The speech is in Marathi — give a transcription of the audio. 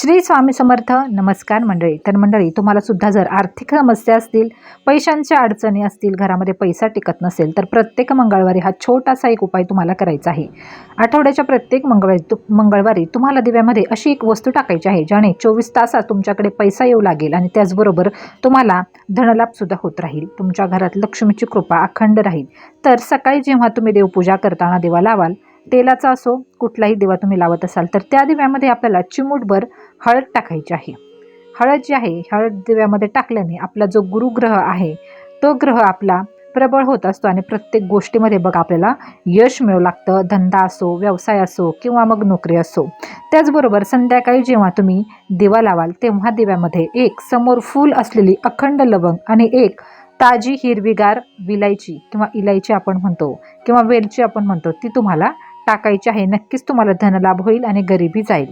श्री स्वामी समर्थ नमस्कार मंडळी. तर मंडळी तुम्हाला सुद्धा जर आर्थिक समस्या असतील पैशांच्या अडचणी असतील घरामध्ये पैसा टिकत नसेल तर प्रत्येक मंगळवारी हा छोटासा एक उपाय तुम्हाला करायचा आहे. आठवड्याच्या प्रत्येक मंगळवारी तु मंगळवारी तुम्हाला दिव्यामध्ये अशी एक वस्तू टाकायची आहे ज्याने चोवीस तासात तुमच्याकडे पैसा येऊ लागेल आणि त्याचबरोबर तुम्हाला धनलाभसुद्धा होत राहील. तुमच्या घरात लक्ष्मीची कृपा अखंड राहील. तर सकाळी जेव्हा तुम्ही देवपूजा करताना देवा लावाल तेलाचा असो कुठलाही दिवा तुम्ही लावत असाल तर त्या दिव्यामध्ये आपल्याला चिमूटभर हळद टाकायची आहे. हळद जी आहे हळद दिव्यामध्ये टाकल्याने आपला जो गुरुग्रह आहे तो ग्रह आपला प्रबळ होत असतो आणि प्रत्येक गोष्टीमध्ये बघ आपल्याला यश मिळू लागतं. धंदा असो व्यवसाय असो किंवा मग नोकरी असो. त्याचबरोबर संध्याकाळी जेव्हा तुम्ही दिवा लावाल तेव्हा दिव्यामध्ये एक समोर फूल असलेली अखंड लवंग आणि एक ताजी हिरवीगार विलायची किंवा इलायची आपण म्हणतो किंवा वेलची आपण म्हणतो ती तुम्हाला टाकायची आहे. नक्कीच तुम्हाला धनलाभ होईल आणि गरिबी जाईल.